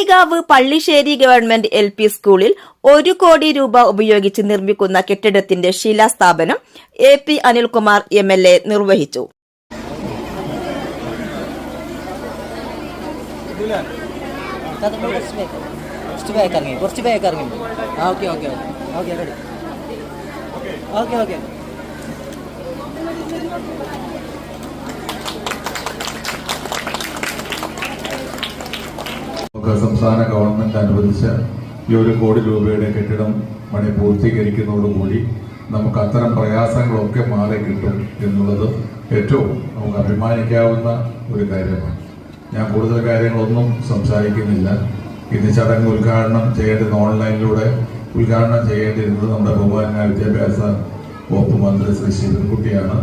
Kalikavu Pallissery government L P സ്കൂളിൽ ഒരു കോടി രൂപ ഉപയോഗിച്ച് നിർമ്മിക്കുന്ന കെട്ടിടത്തിന്റെ ശിലാസ്ഥാപനം A P Anilkumar M L A നിർവഹിച്ചു. Okay okay okay. Okay okay. നമുക്ക് സംസ്ഥാന ഗവൺമെന്റ് അനുവദിച്ച ഈ ഒരു കോടി രൂപയുടെ കെട്ടിടം പണി പൂർത്തീകരിക്കുന്നതോടുകൂടി നമുക്ക് അത്തരം പ്രയാസങ്ങളൊക്കെ മാറി കിട്ടും എന്നുള്ളത് ഏറ്റവും നമുക്ക് അഭിമാനിക്കാവുന്ന ഒരു കാര്യമാണ്. ഞാൻ കൂടുതൽ കാര്യങ്ങളൊന്നും സംസാരിക്കുന്നില്ല. ഇന്ന് ചടങ്ങ് ഉദ്ഘാടനം ചെയ്യേണ്ടത് ഓൺലൈനിലൂടെ ഉദ്ഘാടനം ചെയ്യേണ്ടിരുന്നത് നമ്മുടെ ബഹുമാന വിദ്യാഭ്യാസ വകുപ്പ് മന്ത്രി ശ്രീ ശിവൻകുട്ടിയാണ്.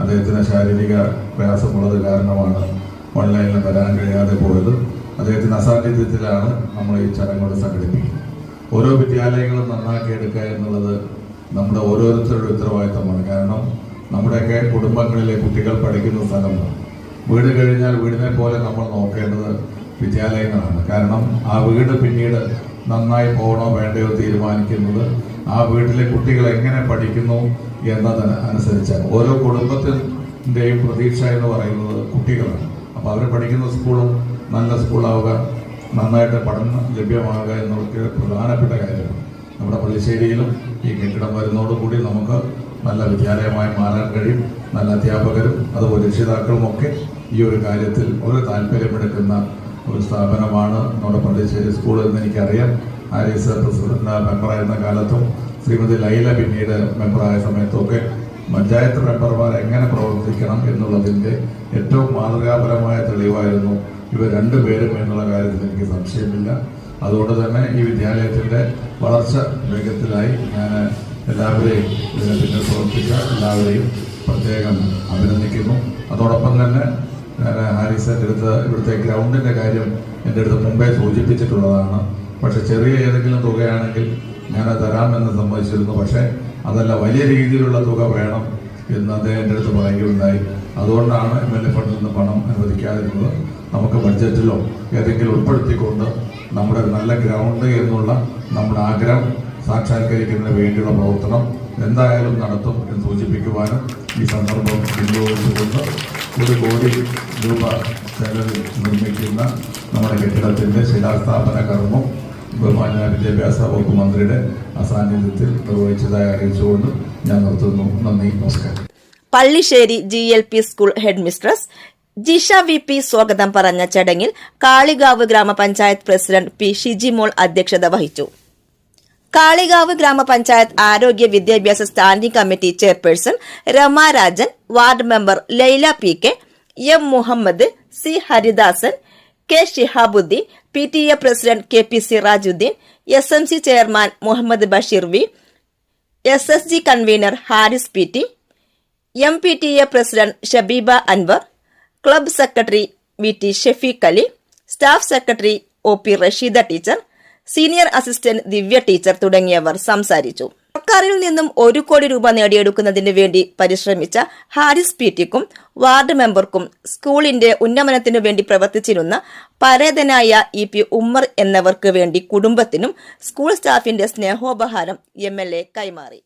അദ്ദേഹത്തിന് ശാരീരിക പ്രയാസമുള്ളത് കാരണമാണ് ഓൺലൈനിൽ വരാൻ കഴിയാതെ പോയത്. അദ്ദേഹത്തിന് അസാന്നിധ്യത്തിലാണ് നമ്മൾ ഈ ചടങ്ങുകൾ സംഘടിപ്പിക്കുന്നത്. ഓരോ വിദ്യാലയങ്ങളും നന്നാക്കി എടുക്കുക എന്നുള്ളത് നമ്മുടെ ഓരോരുത്തരുടെ ഉത്തരവാദിത്തമാണ്. കാരണം നമ്മുടെയൊക്കെ കുടുംബങ്ങളിലെ കുട്ടികൾ പഠിക്കുന്ന സ്ഥലമാണ് വീട് കഴിഞ്ഞാൽ വീടിനെ പോലെ നമ്മൾ നോക്കേണ്ടത് വിദ്യാലയങ്ങളാണ്. കാരണം ആ വീട് പിന്നീട് നന്നായി പോകണോ വേണ്ടയോ തീരുമാനിക്കുന്നത് ആ വീട്ടിലെ കുട്ടികൾ എങ്ങനെ പഠിക്കുന്നു എന്നതിന് അനുസരിച്ചാണ്. ഓരോ കുടുംബത്തിന്റെയും പ്രതീക്ഷ എന്ന് പറയുന്നത് കുട്ടികളാണ്. അപ്പോൾ അവർ പഠിക്കുന്ന സ്കൂളും നല്ല സ്കൂളാവുക നന്നായിട്ട് പഠനം ലഭ്യമാവുക എന്നൊക്കെ പ്രധാനപ്പെട്ട കാര്യമാണ്. നമ്മുടെ പള്ളിശ്ശേരിയിലും ഈ കെട്ടിടം വരുന്നതോടുകൂടി നമുക്ക് നല്ല വിദ്യാലയമായി മാറാൻ കഴിയും നല്ല അധ്യാപകരും അതുപോലെ രക്ഷിതാക്കളും ഒക്കെ ഈ ഒരു കാര്യത്തിൽ ഒരു താല്പര്യമെടുക്കുന്ന ഒരു സ്ഥാപനമാണ് നമ്മുടെ പള്ളിശ്ശേരി സ്കൂൾ എന്ന് എനിക്കറിയാം. ആരീസ് പ്രസിഡന്റ് മെമ്പറായിരുന്ന കാലത്തും ശ്രീമതി ലൈല പിന്നീട് മെമ്പറായ സമയത്തൊക്കെ പഞ്ചായത്ത് മെമ്പർമാർ എങ്ങനെ പ്രവർത്തിക്കണം എന്നുള്ളതിന്റെ ഏറ്റവും മാതൃകാപരമായ തെളിവായിരുന്നു ഇവർ രണ്ടുപേരും എന്നുള്ള കാര്യത്തിൽ എനിക്ക് സംശയമില്ല. അതുകൊണ്ട് തന്നെ ഈ വിദ്യാലയത്തിന്റെ വളർച്ച വേഗത്തിലായി ഞാൻ എല്ലാവരെയും ഇതിനെ പിന്നിൽ പ്രവർത്തിച്ച എല്ലാവരെയും പ്രത്യേകം അഭിനന്ദിക്കുന്നു. അതോടൊപ്പം തന്നെ ഞാൻ ഹാരിസിന്റെ അടുത്ത് ഇവിടുത്തെ ഗ്രൗണ്ടിന്റെ കാര്യം എന്റെ അടുത്ത് മുമ്പേ സൂചിപ്പിച്ചിട്ടുള്ളതാണ്. പക്ഷെ ചെറിയ ഏതെങ്കിലും തുകയാണെങ്കിൽ ഞാൻ തരാമെന്ന് സമ്മതിച്ചിരുന്നു. പക്ഷേ അതല്ല വലിയ രീതിയിലുള്ള തുക വേണം എന്ന് അദ്ദേഹം എന്റെ അടുത്ത് പറയുകയുണ്ടായി. അതുകൊണ്ടാണ് എം എൽ എ ഫണ്ടിൽ നിന്ന് പണം അനുവദിക്കാതിരുന്നത്. നമുക്ക് ബഡ്ജറ്റിലോ ഏതെങ്കിലും ഉൾപ്പെടുത്തിക്കൊണ്ട് നമ്മുടെ നല്ല ഗ്രൗണ്ട് എന്നുള്ള നമ്മുടെ ആഗ്രഹം സാക്ഷാത്കരിക്കുന്നതിന് വേണ്ടിയുള്ള പ്രവർത്തനം എന്തായാലും നടത്തും എന്ന് സൂചിപ്പിക്കുവാനും ഈ സന്ദർഭം വിനിയോഗിച്ചുകൊണ്ട് ഒരു കോടി രൂപ ചെലവിൽ നിർമ്മിക്കുന്ന നമ്മുടെ കെട്ടിടത്തിന്റെ ശിലാസ്ഥാപന കർമ്മം ബഹുമാന വിദ്യാഭ്യാസ വകുപ്പ് മന്ത്രിയുടെ അസാന്നിധ്യത്തിൽ നിർവഹിച്ചതായി അറിയിച്ചുകൊണ്ട് ഞാൻ നിർത്തുന്നു. നന്ദി നമസ്കാരം. Pallissery G L P school headmistress Jisha V P സ്വാഗതം പറഞ്ഞ ചടങ്ങിൽ കാളികാവ് ഗ്രാമപഞ്ചായത്ത് പ്രസിഡന്റ് പി ഷിജിമോൾ അധ്യക്ഷത വഹിച്ചു. കാളികാവ് ഗ്രാമപഞ്ചായത്ത് ആരോഗ്യ വിദ്യാഭ്യാസ standing committee chairperson Rama Rajan ward member Laila P K M Muhammad C Haridasan K Shihabuddin P T A president K P Sirajuddin S M C chairman Muhammad Basheer V S S G convener Haris P T M P T A president Shabeeba Anwar club secretary V T Shefeeq Ali staff secretary O P Rasheeda teacher senior assistant Divya teacher തുടങ്ങിയവർ സംസാരിച്ചു. സർക്കാരിൽ നിന്നും ഒരു കോടി രൂപ നേടിയെടുക്കുന്നതിന് വേണ്ടി പരിശ്രമിച്ച ഹാരിസ് പി ടിക്കും വാർഡ് മെമ്പർക്കും സ്കൂളിന്റെ ഉന്നമനത്തിനു വേണ്ടി പ്രവർത്തിച്ചിരുന്ന പരേതനായ ഇ പി ഉമ്മർ എന്നവർക്ക് വേണ്ടി കുടുംബത്തിനും സ്കൂൾ സ്റ്റാഫിന്റെ സ്നേഹോപഹാരം എ കൈമാറി.